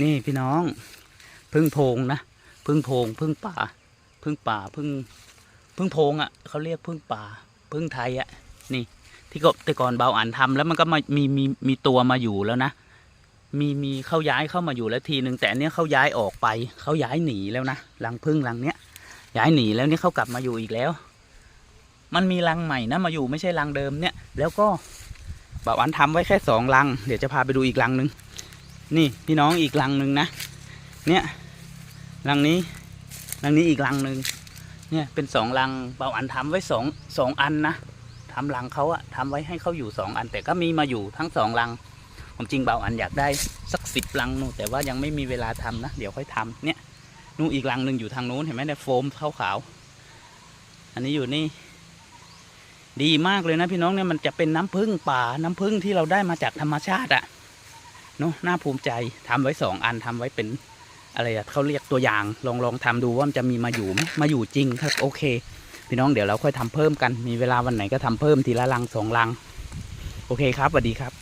นี่พี่น้องพึ่งโพงนะพึ่งโพงพึ่งป่าพึ่งป่าพึ่งพึ่งโพงอะ่ะเขาเรียกพึ่งป่าพึ่งไทยอะ่ะนี่ที่ก็แต่ก่อนเบาอ่านทำแล้วมันก็มามีมีมีตัวมาอยู่แล้วนะมีมีเข้าย้ายเข้ามาอยู่แล้วทีหนึ่งแต่เนี้ยเขาย้ายออกไปเขาย้ายหนีแล้วนะรังพึ่งรังเนี้ยย้ายหนีแล้วนี่เขากลับมาอยู่อีกแล้ว มันมีรังใหม่นะมาอยู่ไม่ใช่รังเดิมเนี่ย แล้วก็บ่าวอันทำไว้แค่สองรัง เดี๋ยวจะพาไปดูอีกรังหนึ่ง นี่พี่น้องอีกรังหนึ่งนะ เนี่ยรังนี้รังนี้อีกรังหนึ่งเนี่ยเป็นสองรังบ่าอันทำไว้สองสองอันนะทำรังเขาอะทำไว้ให้เขาอยู่สองอัน แต่ก็มีมาอยู่ทั้งสองรังผมจริงบ่าอันอยากได้สักสิบรังนู่นแต่ว่ายังไม่มีเวลาทำนะเดี๋ยวค่อยทำเนี่ยนู่นอีกรังหนึ่งอยู่ทางนู้นเห็นไหมเนี่ยโฟมขาวขาวๆอันนี้อยู่นี่ ดีมากเลยนะพี่น้องเนี่ยมันจะเป็นน้ำผึ้งป่าน้ำผึ้งที่เราได้มาจากธรรมชาติอะ เนาะน่าภูมิใจทำไว้สองอันทำไว้เป็นอะไรอะเขาเรียกตัวอย่างลองลองทำดูว่ามันจะมีมาอยู่ไหมมาอยู่จริงครับโอเค พี่น้องเดี๋ยวเราค่อยทำเพิ่มกันมีเวลาวันไหนก็ทำเพิ่มทีละลังสองลัง โอเคครับสวัสดีครับ